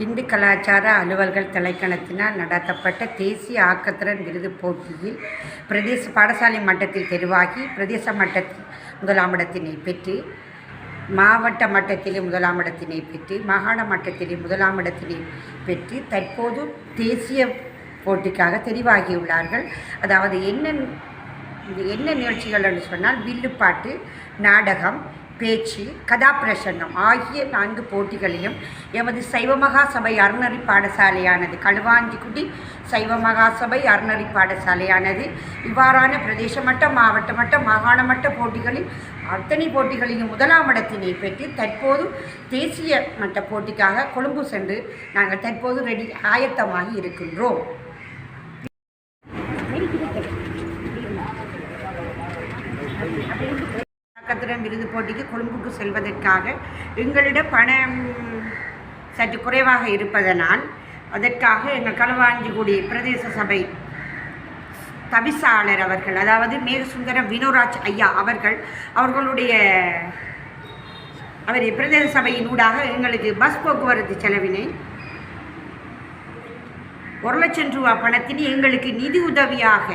இந்து கலாச்சார அலுவல்கள் தலைக்கணத்தினால் நடத்தப்பட்ட தேசிய ஆக்கத்திறன் விருது போட்டியில் பிரதேச பாடசாலை மட்டத்தில் தெரிவாகி பிரதேச மட்டத்தில் முதலாமிடத்தினை பெற்று மாவட்ட மட்டத்திலே முதலாம் இடத்தினை பெற்று மாகாண மட்டத்திலே முதலாம் இடத்தினை பெற்று தற்போது தேசிய போட்டிக்காக தெரிவாகியுள்ளார்கள். அதாவது என்ன என்ன நிகழ்ச்சிகள் என்று சொன்னால் வில்லுப்பாட்டு நாடகம் பேச்சு கதாபிரசங்கம் ஆகிய நான்கு போட்டிகளிலும் எமது சைவமகா சபை அறநறி பாடசாலையானது களுவாஞ்சிக்குடி சைவமகா சபை அறநெறி பாடசாலையானது. இவ்வாறான பிரதேச மட்ட மாவட்ட மட்ட மாகாண மட்ட போட்டிகளில் அத்தனை போட்டிகளையும் முதலாம் இடத்தினை பெற்று தற்போது தேசிய மட்ட போட்டிக்காக கொழும்பு சென்று நாங்கள் தற்போது ரெடி ஆயத்தமாகி இருக்கின்றோம். நட்சத்திரம் விருது போட்டிக்கு கொழும்புக்கு செல்வதற்காக எங்களிடம் பணம் சற்று குறைவாக இருப்பதனால் அதற்காக எங்கள் களுவாஞ்சிக்குடி பிரதேச சபை தவிசாளர் அவர்கள் அதாவது மேகசுந்தரம் வினோராஜ் ஐயா அவர்கள் அவர்களுடைய அவர் பிரதேச சபையின் ஊடாக எங்களுக்கு பஸ் போக்குவரத்து செலவினை ஒரு லட்சம் ரூபா பணத்தினை எங்களுக்கு நிதி உதவியாக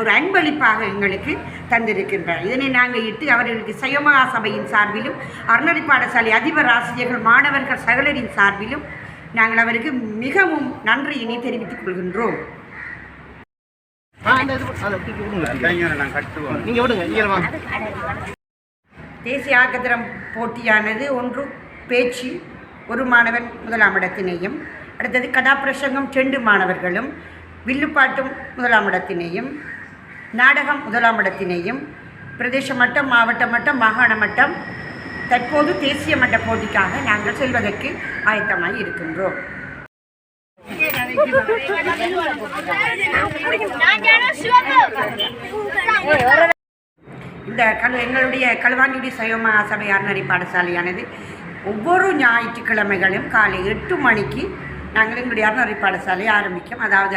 ஒரு அன்பளிப்பாக எங்களுக்கு தந்திருக்கின்றார். இதனை நாங்கள் இட்டு அவர்களுக்கு சயமகா சபையின் சார்பிலும் அறநெறி பாடசாலை அதிபர் ஆசிரியர்கள் மாணவர்கள் சகலரின் சார்பிலும் நாங்கள் அவருக்கு மிகவும் நன்றியினை தெரிவித்துக் கொள்கின்றோம். தேசிய ஆக்கத்திரம் போட்டியானது ஒன்று பேச்சு ஒரு மாணவன் முதலாம் இடத்தினையும் அடுத்தது கதாபிரசங்கம் செண்டு மாணவர்களும் வில்லுப்பாட்டும் முதலாம் இடத்தினையும் நாடகம் முதலாம் இடத்தினையும் பிரதேச மட்டம் மாவட்ட மட்டம் மாகாண மட்டம் தற்போது தேசிய மட்ட போட்டிக்காக நாங்கள் செல்வதற்கு ஆயத்தமாகி இருக்கின்றோம். இந்த கல் எங்களுடைய களுவாஞ்சுடி சைவ சபை அறநெறி பாடசாலையானது ஒவ்வொரு ஞாயிற்றுக்கிழமைகளும் காலை எட்டு மணிக்கு நாங்கள் எங்களுடைய அறநெறி பாடசாலையை ஆரம்பிக்கும். அதாவது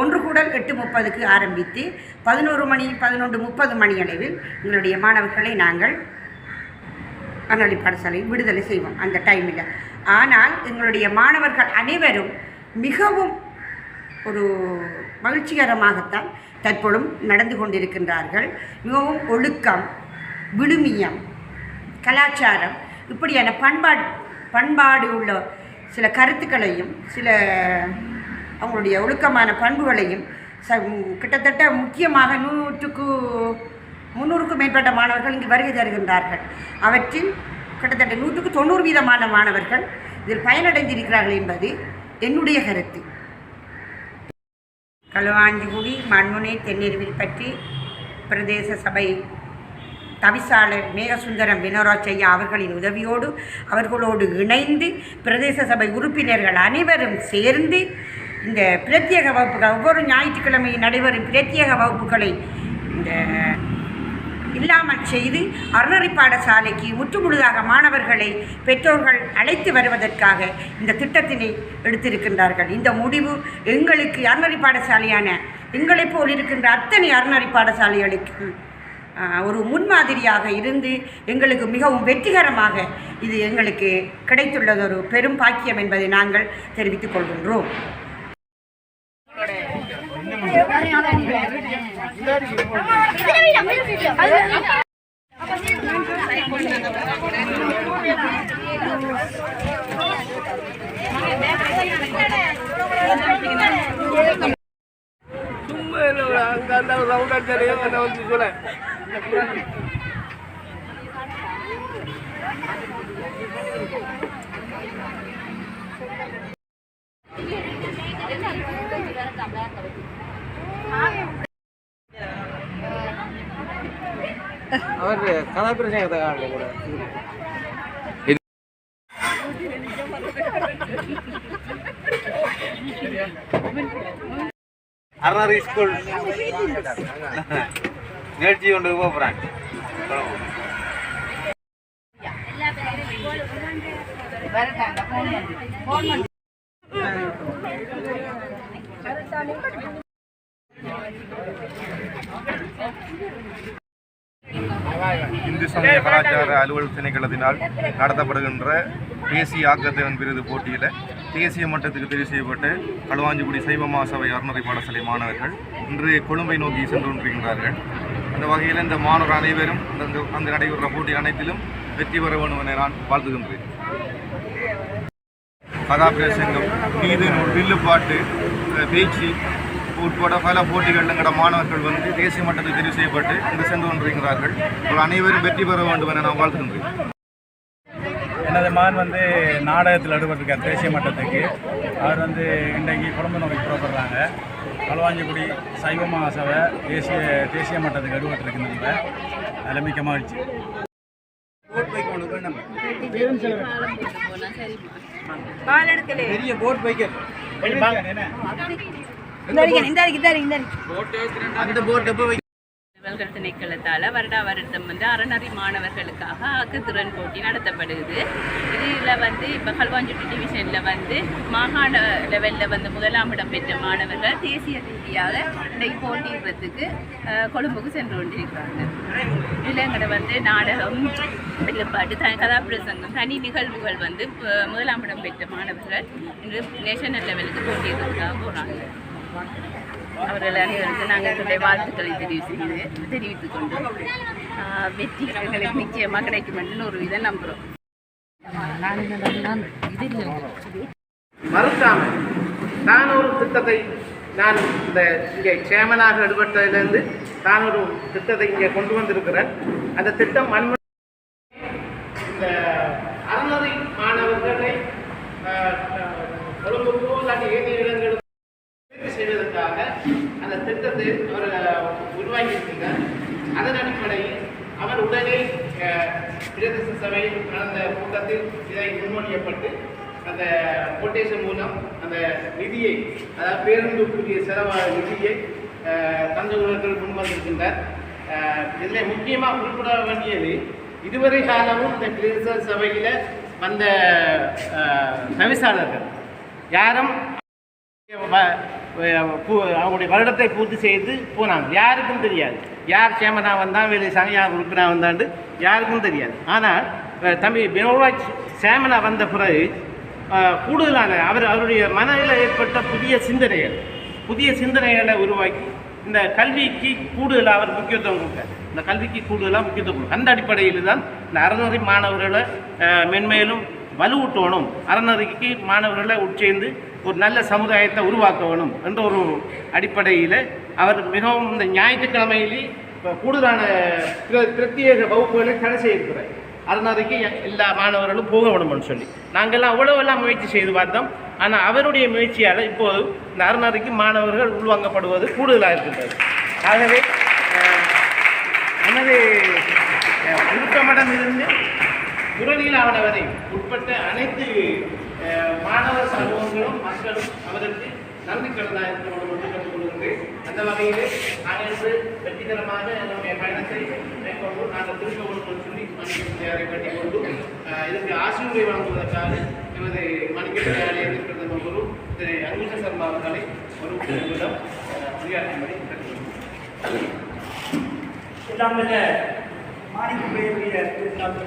ஒன்று கூடல் எட்டு முப்பதுக்கு ஆரம்பித்து பதினோரு மணி பதினொன்று முப்பது மணி அளவில் எங்களுடைய மாணவர்களை நாங்கள் அறநெறி பாடசாலையில் விடுதலை செய்வோம் அந்த டைமில். ஆனால் எங்களுடைய மாணவர்கள் அனைவரும் மிகவும் ஒரு மகிழ்ச்சிகரமாகத்தான் தற்பொழுதும் நடந்து கொண்டிருக்கின்றார்கள். மிகவும் ஒழுக்கம் விழுமியம் கலாச்சாரம் இப்படியான பண்பாடு பண்பாடு உள்ள சில கருத்துக்களையும் சில அவங்களுடைய ஒழுக்கமான பண்புகளையும் ச கிட்டத்தட்ட முக்கியமாக நூற்றுக்கு முந்நூறுக்கும் மேற்பட்ட மாணவர்கள் இங்கு வருகை தருகின்றார்கள். அவற்றில் கிட்டத்தட்ட நூற்றுக்கு தொண்ணூறு வீதமான மாணவர்கள் இதில் பயனடைந்திருக்கிறார்கள் என்பது என்னுடைய கருத்து. களுவாஞ்சிகுடி மண்முனை தென்னெருவில் பற்றி பிரதேச சபை தவிசாளர் மேகசுந்தரம் வினோராஜய்யா அவர்களின் உதவியோடு அவர்களோடு இணைந்து பிரதேச சபை உறுப்பினர்கள் அனைவரும் சேர்ந்து இந்த பிரத்யேக வகுப்புகள் ஒவ்வொரு ஞாயிற்றுக்கிழமையும் நடைபெறும் பிரத்யேக வகுப்புகளை இந்த இல்லாமல் செய்து அறநெறி பாடசாலைக்கு முற்றுமுழுதாக மாணவர்களை பெற்றோர்கள் அழைத்து வருவதற்காக இந்த திட்டத்தினை எடுத்திருக்கின்றார்கள். இந்த முடிவு எங்களுக்கு அறநெறி பாடசாலையான எங்களைப் போல் இருக்கின்ற அத்தனை அறநெறி பாடசாலைகளுக்கு ஒரு முன்மாதிரியாக இருந்து எங்களுக்கு மிகவும் வெற்றிகரமாக இது எங்களுக்கு கிடைத்துள்ளது ஒரு பெரும் பாக்கியம் என்பதை நாங்கள் தெரிவித்துக் கொள்கின்றோம். சும்மா இல்லை அங்கே அந்த ரவுண்ட் அடிச்சாரு வந்து சொல்ல? அவர் காணல கூட. அறநறி ஸ்கூல். நிகழ்ச்சி கொண்டு போகிறாங்க இந்து சமய கலாச்சார அலுவல் திணைக்களத்தினால் நடத்தப்படுகின்ற தேசிய ஆக்கத்திறன் விருது போட்டியில் தேசிய மட்டத்துக்கு தெரிவு செய்யப்பட்டு களுவாஞ்சிக்குடி சைவ மாசபை அறநுறை பாடசாலை மாணவர்கள் இன்று கொழும்பை நோக்கி சென்று கொண்டிருக்கின்றார்கள். அந்த வகையில் இந்த மாணவர் அனைவரும் அந்த அந்த நடைபெறுற போட்டி அனைத்திலும் வெற்றி பெற வேண்டும் என நான் வாழ்த்துகின்றேன். கதாபிரசங்கம் நீதி நூல் வில்லுப்பாட்டு பேச்சு உட்பட பல போட்டிகளில் எங்களோட மாணவர்கள் வந்து தேசிய மட்டத்தில் தெரிவு செய்யப்பட்டு இங்கு சென்று கொண்டிருக்கிறார்கள். அவர்கள் அனைவரும் வெற்றி பெற வேண்டும் என நான் வாழ்த்துகின்றேன். எனது மகன் வந்து நாடகத்தில் ஈடுபட்டிருக்கார் தேசிய மட்டத்துக்கு. அவர் வந்து இன்றைக்கு குடும்ப நோக்கி புறப்படுறாங்க. களுவாஞ்சிக்குடி சைவ மகாசபை தேசிய தேசிய மட்டத்துக்கு ஈடுபட்டிருக்கின்ற அதில் மிக்க மகிழ்ச்சி. பெரிய போட் பைக்கர் அந்த போட் எப்போ வை திணைக்களத்தால் வருடா வருடம் வந்து அறநறி மாணவர்களுக்காக ஆக்குத்திறன் போட்டி நடத்தப்படுது. இதில் வந்து இப்போ கல்வாஞ்சுட்டி டிவிஷனில் வந்து மாகாண லெவலில் வந்து முதலாம் இடம் பெற்ற மாணவர்கள் தேசிய ரீதியாக இன்றைக்கு போட்டியிடுறதுக்கு கொழும்புக்கு சென்று கொண்டிருக்கிறாங்க. இதில் வந்து நாடகம் பாட்டு த கதாபிரசங்கம் தனி நிகழ்வுகள் வந்து முதலாம் இடம் பெற்ற மாணவர்கள் இன்று நேஷனல் லெவலுக்கு போட்டியிடுறதுக்காக போகிறாங்க அவர்கள் அனைவருக்கும் நாங்கள் எங்களுடைய வாழ்த்துக்களை தெரிவு செய்து தெரிவித்துக் கொண்டு ஆஹ், வெற்றி எங்களுக்கு நிச்சயமாக கிடைக்கும் என்று ஒரு இதை நம்புகிறோம் மறுக்காம நான் ஒரு திட்டத்தை நான் இந்த இங்கே சேமனாக ஈடுபட்டதிலிருந்து நான் ஒரு திட்டத்தை இங்கே கொண்டு வந்திருக்கிறேன். அந்த திட்டம் மண்ம இந்த அறநெறி மாணவர்களை அஹ், அஹ், கொழும்புக்கோ இல்லாட்டி ஏனைய இடங்களுக்கு தேர்வு செய்வதற்காக வந்து திட்டத்தை அவர் உருவாக்கியிருக்கிறார் அதன் அடிப்படையில் அவர் உடனே அஹ், பிரதேச சபையில் நடந்த கூட்டத்தில் இதை முன்மொழியப்பட்டு அந்த கொட்டேஷன் மூலம் அந்த நிதியை அதாவது பேருந்துக்குரிய செலவான நிதியை அஹ், தந்தவர்கள் இதில் முக்கியமாக குறிப்பிட வேண்டியது இதுவரை காலமும் இந்த பிரதேச சபையில் வந்த தவிசாளர்கள் யாரும் அவங்களுடைய வருடத்தை பூர்த்தி செய்து போனாங்க. யாருக்கும் தெரியாது. யார் சேமனா வந்தான் வேறு சாமி உறுப்பினா வந்தாண்டு யாருக்கும் தெரியாது. ஆனால் தமிழ் தம்பி பினோராஜ் சேமனா வந்த பிறகு கூடுதலான அவர் அவருடைய மனதில் ஏற்பட்ட புதிய சிந்தனைகள் புதிய சிந்தனைகளை உருவாக்கி இந்த கல்விக்கு கூடுதலாக அவர் முக்கியத்துவம் கொடுத்தார். இந்த கல்விக்கு கூடுதலாக முக்கியத்துவம் கொடுக்கும் அந்த அடிப்படையில் தான் இந்த அறநெறி மாணவர்களை மென்மேலும் வலுவூட்டணும் அறநெறிக்கு மாணவர்களை உட்சேர்ந்து ஒரு நல்ல சமுதாயத்தை உருவாக்க வேணும் என்ற ஒரு அடிப்படையில் அவர் மிகவும் இந்த ஞாயிற்றுக்கிழமையிலே கூடுதலான பிரத்யேக வகுப்புகளை தடை செய்திருக்கிறார். அதனாதைக்கு எல்லா மாணவர்களும் போக வேணும்னு சொல்லி. நாங்கள்லாம் அவ்வளோவெல்லாம் முயற்சி செய்து பார்த்தோம். ஆனால் அவருடைய முயற்சியால் இப்போது இந்த அருணாதைக்கு மாணவர்கள் உள்வாங்கப்படுவது கூடுதலாக இருக்கின்றது. ஆகவே எனது நமது இருந்து புறநீலாவண உட்பட்ட அனைத்து மாணவர் அவருக்கு நன்றி கடனாக இருக்கிறோம் வேண்டும் என்று கேட்டுக்கொள்கின்றேன் அந்த வகையில் நாங்கள் இன்று வெற்றிகரமாக நம்முடைய பயணத்தை மேற்கொண்டு நாங்கள் திரும்ப ஒன்று சொல்லி மணிக்கட்டியாரை கட்டிக்கொண்டு அஹ், இதற்கு ஆசிரியரை வழங்குவதற்காக எமது மணிக்கட்டி ஆலயத்தின் பிரதம குரு திரு அங்குஷ சர்மா அவர்களை ஒரு நிமிடம் உரையாற்றும்படி கேட்டுக்கொள்கிறேன் எல்லாம் வல்ல மாணிக்கவேலுடைய திருநாள்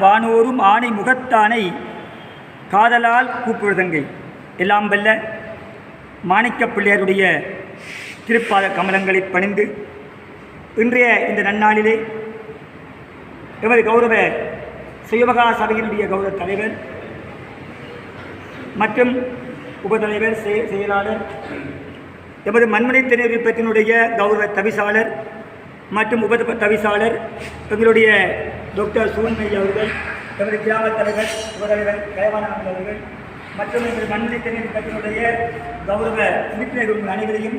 வானோரும் ஆணை முகத்தானை காதலால் கூப்பிடுதங்கை. எல்லாம் வல்ல மாணிக்க பிள்ளையருடைய திருப்பாத கமலங்களை பணிந்து இன்றைய இந்த நன்னாளிலே எமது கௌரவ சுயமகா சபையினுடைய கௌரவ தலைவர் மற்றும் உபதலைவர் செயலாளர் எமது மண்மனை திணைப்பத்தினுடைய கௌரவ தவிசாளர் மற்றும் உப தவிசாளர் எங்களுடைய டாக்டர் சூழ்மை அவர்கள் எமது கிராம தலைவர் உபதலைவர் கயவானந்த அவர்கள் மற்றும் எமது மண்மனை கட்சியினுடைய கௌரவ உறுப்பினர்கள் உங்கள் அனைவரையும்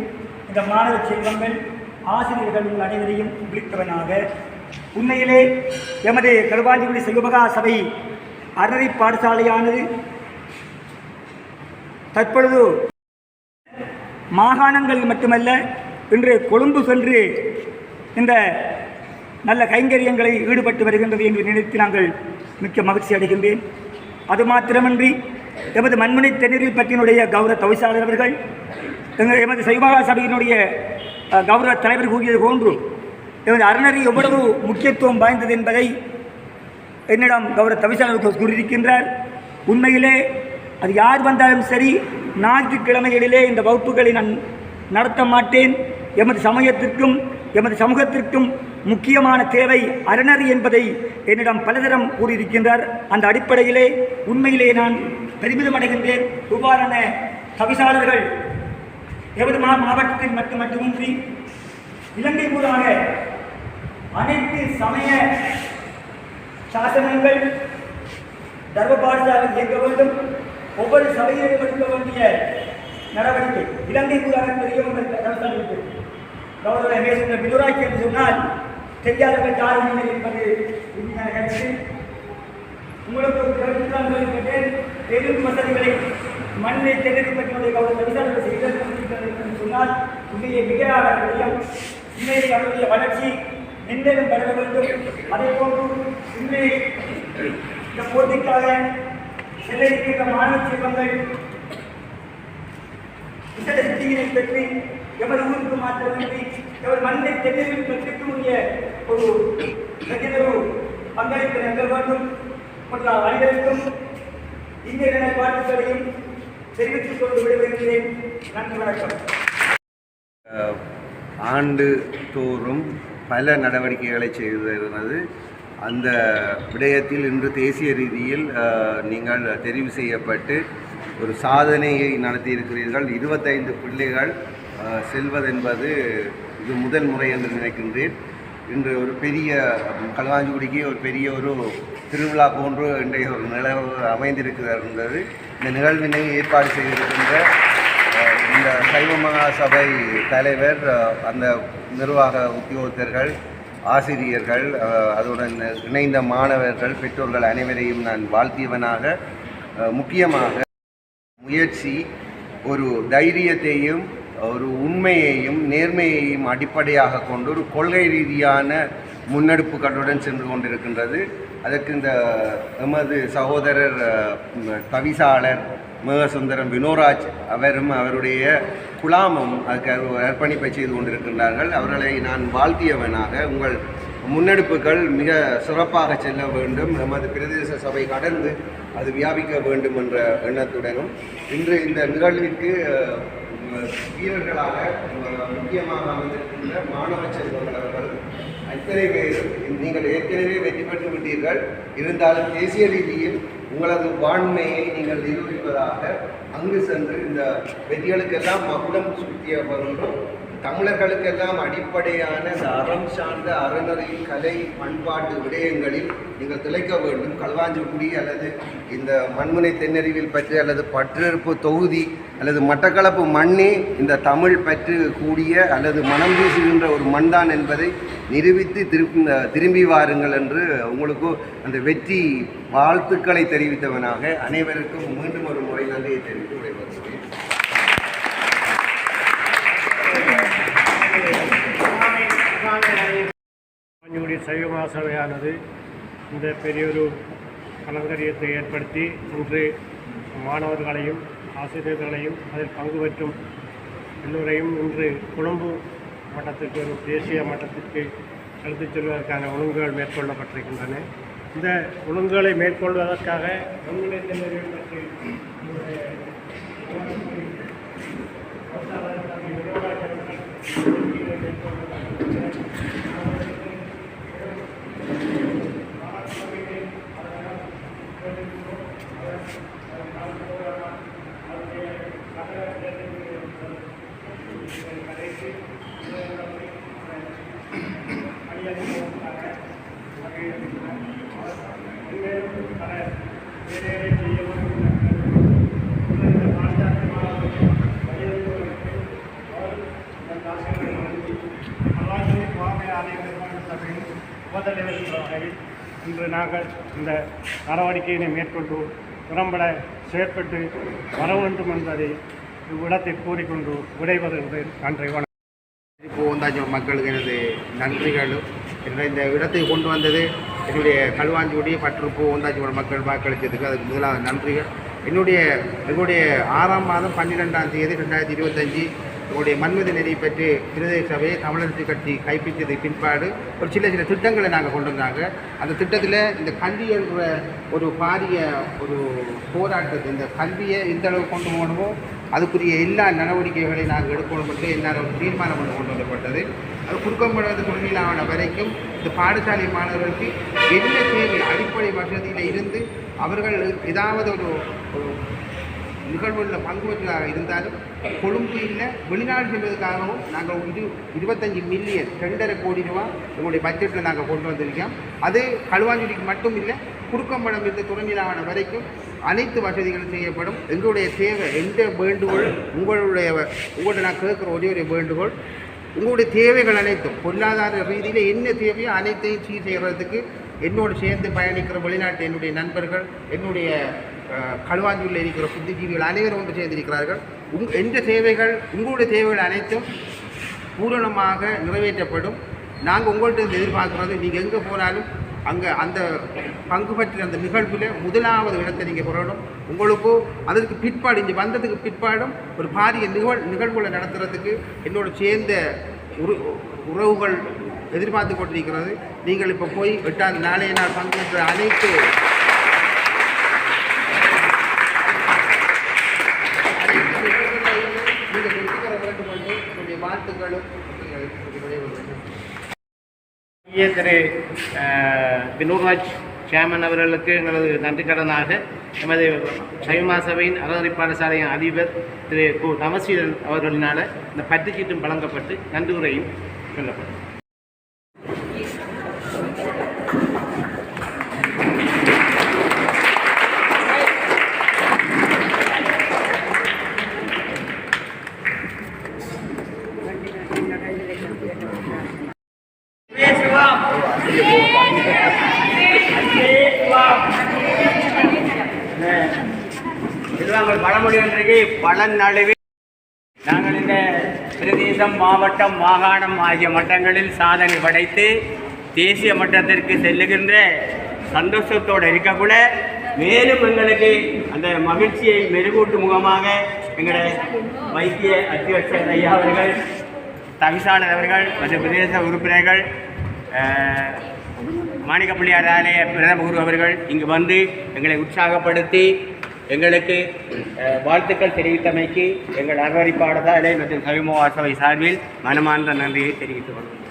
இந்த மாணவ செல்வங்கள் ஆசிரியர்கள் உங்கள் அனைவரையும் விழித்தவனாக உண்மையிலே எமது கருவாஞ்சிக்குடி சிவமகா சபை அறநெறி பாடசாலையானது தற்பொழுது மாகாணங்கள் மட்டுமல்ல இன்று கொழும்பு சென்று இந்த நல்ல கைங்கரியங்களை ஈடுபட்டு வருகின்றது என்று நினைத்து நாங்கள் மிக்க மகிழ்ச்சி அடைகின்றேன். அது மாத்திரமின்றி எமது மண்மனை தென்னீரில் பற்றினுடைய கௌரவ தவிசாளர் அவர்கள் எங்கள் எமது சைவாக சபையினுடைய கௌரவ தலைவர் கூறியது போன்று எமது அறநெறி எவ்வளவு முக்கியத்துவம் வாய்ந்தது என்பதை என்னிடம் கௌரவ தவிசாளர் கூறியிருக்கின்றார். உண்மையிலே அது யார் வந்தாலும் சரி ஞாயிற்றுக்கிழமைகளிலே இந்த வகுப்புகளை நான் நடத்த மாட்டேன். எமது சமயத்திற்கும் எமது சமூகத்திற்கும் முக்கியமான தேவை அரணர் என்பதை என்னிடம் பலதரம் கூறியிருக்கின்றார். அந்த அடிப்படையிலே உண்மையிலே நான் பெருமிதம் அடைகின்றேன் இவ்வாறான தவிசாளர்கள் எமது மாவட்டத்தில் மட்டும் மட்டுமின்றி இலங்கை மூலமாக அனைத்து சமய சாசனங்கள் தர்ம பாடசாலை இயக்க வேண்டும். ஒவ்வொரு சபையிலும் எடுக்க வேண்டிய நடவடிக்கை. இலங்கை கூறாக தெரியும் அரசாங்கம் கௌரவ மேசன் என்று சொன்னால் தெரியாதவர் யாரும் இல்லை என்பது உண்மையான கருத்து உங்களுக்கு ஒரு கருத்து தான் சொல்லிவிட்டேன் பெரும் வசதிகளை மண்ணை தென்னறிப்பட்டினுடைய கௌரவ விசாரணை செய்திருக்கிறது என்று சொன்னால் உண்மையை மிகையான விடயம் உண்மையை அவருடைய வளர்ச்சி மென்மேலும் பெற வேண்டும். அதே போன்று உண்மையை இந்த போட்டிக்காக செல்லிருக்கின்ற மாணவ செல்வங்கள் விசேட சித்தியினை பெற்று எமது ஊருக்கு மாற்றமின்றி எமது மண்ணை தென்னில் பெற்றுக்கூடிய ஒரு பெரியதொரு பங்களிப்பு நல்க வேண்டும். மற்ற அனைவருக்கும் இந்திய தின வாழ்த்துக்களையும் தெரிவித்துக் கொண்டு விடுவிக்கிறேன் நன்றி வணக்கம். ஆண்டு தோறும் பல நடவடிக்கைகளை செய்து வருகிறது. அந்த விடயத்தில் இன்று தேசிய ரீதியில் நீங்கள் தெரிவு செய்யப்பட்டு ஒரு சாதனையை நடத்தியிருக்கிறீர்கள். இருபத்தைந்து பிள்ளைகள் செல்வதென்பது இது முதல் முறை என்று நினைக்கின்றேன். இன்று ஒரு பெரிய களவாஞ்சிக்குடிக்கு ஒரு பெரிய ஒரு திருவிழா போன்று இன்றைய ஒரு நிலவு அமைந்திருக்கிறது இந்த நிகழ்வினை ஏற்பாடு செய்திருக்கின்ற இந்த சைவ மகா சபை தலைவர் அந்த நிர்வாக உத்தியோகத்தர்கள் ஆசிரியர்கள் அஹ், அதுடன் இணைந்த மாணவர்கள் பெற்றோர்கள் அனைவரையும் நான் வாழ்த்தியவனாக முக்கியமாக முயற்சி ஒரு தைரியத்தையும் ஒரு உண்மையையும் நேர்மையையும் அடிப்படையாக கொண்டு ஒரு கொள்கை ரீதியான முன்னெடுப்புகளுடன் சென்று கொண்டிருக்கின்றது. அதற்கு இந்த எமது சகோதரர் தவிசாளர் மேகசுந்தரம் வினோராஜ் அவரும் அவருடைய குலாமும் அதுக்கு அர்ப்பணிப்பை செய்து கொண்டிருக்கின்றார்கள். அவர்களை நான் வாழ்த்தியவனாக உங்கள் முன்னெடுப்புகள் மிக சிறப்பாக செல்ல வேண்டும். நமது பிரதேச சபை கடந்து அது வியாபிக்க வேண்டும் என்ற எண்ணத்துடனும் இன்று இந்த நிகழ்விற்கு வீரர்களாக முக்கியமாக அமைந்திருக்கின்ற மாணவ செல்வங்கள் அவர்கள் அத்தனை பேர் நீங்கள் ஏற்கனவே வெற்றி பெற்று விட்டீர்கள். இருந்தாலும் தேசிய ரீதியில் உங்களது வாண்மையை நீங்கள் நிரூபிப்பதாக அங்கு சென்று இந்த வெற்றிகளுக்கெல்லாம் மகுடம் வருகிறோம் தமிழர்களுக்கெல்லாம் அடிப்படையான இந்த அறம் சார்ந்த அறநெறி கலை பண்பாட்டு விடயங்களில் நீங்கள் திளைக்க வேண்டும். களுவாஞ்சிக்குடி அல்லது இந்த மண்முனை தென்னறிவில் பற்றி அல்லது பற்றிருப்பு தொகுதி அல்லது மட்டக்களப்பு மண்ணே இந்த தமிழ் பற்று கூடிய அல்லது மனம் வீசுகின்ற ஒரு மண்தான் என்பதை நிரூபித்து திருப்பி திரும்பி வாருங்கள் என்று உங்களுக்கு அந்த வெற்றி வாழ்த்துக்களை தெரிவித்தவனாக அனைவருக்கும் மீண்டும் ஒரு முறை நன்றியை தெரிவித்து விடைபெறுகிறேன் எங்களுடைய சைவ மகாசபையானது இந்த பெரியொரு கலங்கரியத்தை ஏற்படுத்தி இன்று மாணவர்களையும் ஆசிரியர்களையும் அதில் பங்கு பெற்றும் எல்லோரையும் இன்று கொழும்பு மட்டத்திற்கு ஒரு தேசிய மட்டத்திற்கு எடுத்துச் செல்வதற்கான ஒழுங்குகள் மேற்கொள்ளப்பட்டிருக்கின்றன. இந்த ஒழுங்குகளை மேற்கொள்வதற்காக ஒருங்கிணைந்த இன்று நாங்கள் இந்த நடவடிக்கையினை மேற்கொண்டு திறம்பட செயற்பட்டு வர வேண்டும் என்பதை இவ்விடத்தை கூறிக்கொண்டு விடைபெறுகிறேன் நன்றி வணக்கம். இப்போ வந்தாச்சு மக்களுக்கு எனது நன்றிகளும் என்னுடைய இந்த இடத்தை கொண்டு வந்தது என்னுடைய களுவாஞ்சியுடி பற்றுப்பூ வந்தாச்சியோட மக்கள் வாக்களித்ததுக்கு அதுக்கு முதலாவது நன்றிகள். என்னுடைய என்னுடைய ஆறாம் மாதம் பன்னிரெண்டாம் தேதி ரெண்டாயிரத்தி இருபத்தஞ்சி உங்களுடைய மன்மத நெறி பெற்று பிரதேச சபையை தமிழரசு கட்சி கைப்பற்றியது பின்பாடு ஒரு சில சில திட்டங்களை நாங்கள் கொண்டு வந்தாங்க. அந்த திட்டத்தில் இந்த கல்வி என்ற ஒரு பாரிய ஒரு போராட்டத்தை இந்த கல்வியை எந்த அளவு கொண்டு போகணுமோ அதுக்குரிய எல்லா நடவடிக்கைகளையும் நாங்கள் எடுக்கணும் என்று என்னால் ஒரு தீர்மானம் ஒன்று கொண்டு வரப்பட்டது அது குறுக்கம்படுவது குழந்தைகளான வரைக்கும் இந்த பாடசாலை மாணவர்களுக்கு என்ன தேவை அடிப்படை வசதியில் இருந்து அவர்கள் ஏதாவது ஒரு ஒரு நிகழ்வுகளில் பங்கு பெற்றதாக இருந்தாலும் கொழும்பு இல்லை வெளிநாடு செல்வதற்காகவும் நாங்கள் வந்து இருபத்தஞ்சி மில்லியன் ரெண்டரை கோடி ரூபா எங்களுடைய பட்ஜெட்டில் நாங்கள் கொண்டு வந்திருக்கோம். அது களுவாஞ்சுடிக்கு மட்டும் இல்லை குறுக்கம்படம் இருந்து துணைநிலாவன வரைக்கும் அனைத்து வசதிகளும் செய்யப்படும். எங்களுடைய தேவை எந்த வேண்டுகோள் உங்களுடைய உங்கள்கிட்ட நான் கேட்குற ஒரே ஒரு வேண்டுகோள் உங்களுடைய தேவைகள் அனைத்தும் பொருளாதார ரீதியில் என்ன தேவையோ அனைத்தையும் சீர் செய்கிறதுக்கு என்னோடு சேர்ந்து பயணிக்கிற வெளிநாட்டு என்னுடைய நண்பர்கள் என்னுடைய அஹ், களுவாஞ்சூரில் இருக்கிற புத்திஜீவிகள் அனைவரும் ஒன்று சேர்ந்திருக்கிறார்கள். உங் எந்த தேவைகள் உங்களுடைய தேவைகள் அனைத்தும் பூரணமாக நிறைவேற்றப்படும். நாங்கள் உங்கள்கிட்ட இருந்து எதிர்பார்க்குறது நீங்கள் எங்கே போனாலும் அங்கே அந்த பங்கு பற்றிய அந்த நிகழ்வில் முதலாவது இடத்தை நீங்கள் பெறணும். உங்களுக்கு அதற்கு பிற்பாடு இங்கே வந்ததுக்கு பிற்பாடும் ஒரு பாரிய நிகழ் நிகழ்வுகளை நடத்துறதுக்கு என்னோட சேர்ந்த உரு உறவுகள் எதிர்பார்த்து கொண்டிருக்கிறது. நீங்கள் இப்போ போய் எட்டாம் நாளைய நாள் பங்கு பெற்ற அனைத்து நிகழ்வுகளையும் நீங்கள் வெற்றி பெற வேண்டும் என்று என்னுடைய வாழ்த்துக்களும் விடைபெறுகிறேன். ஐயா திரு அஹ், வினோராஜ் சேமன் அவர்களுக்கு எங்களது நன்றி கடனாக எமது சைமா சபையின் அறநெறி பாடசாலையின் அதிபர் திரு கு. நமசீரன் அவர்களினால் இந்த பட்டுச்சீட்டும் வழங்கப்பட்டு நன்றி உரையும் சொல்லப்பட்டது நாங்கள் பழமொழி ஒன்றைக்கு பலன் நழுவி நாங்கள் இந்த பிரதேசம் மாவட்டம் மாகாணம் ஆகிய மட்டங்களில் சாதனை படைத்து தேசிய மட்டத்திற்கு செல்லுகின்ற சந்தோஷத்தோடு இருக்கக்கூட மேலும் எங்களுக்கு அந்த மகிழ்ச்சியை மெருகூட்டும் முகமாக எங்களுடைய வைத்திய அத்தியட்சர் ஐயா அவர்கள் தவிசாளர் அவர்கள் மற்றும் பிரதேச உறுப்பினர்கள் மாணிக்கப்பள்ளியார் ஆலய பிரதம குரு அவர்கள் இங்கு வந்து எங்களை உற்சாகப்படுத்தி எங்களுக்கு வாழ்த்துக்கள் தெரிவித்தமைக்கு எங்கள் அறவரி மற்றும் சவிமோ வாசவை சார்பில் மனமார்ந்த நன்றியை தெரிவித்துக் கொள்கிறோம்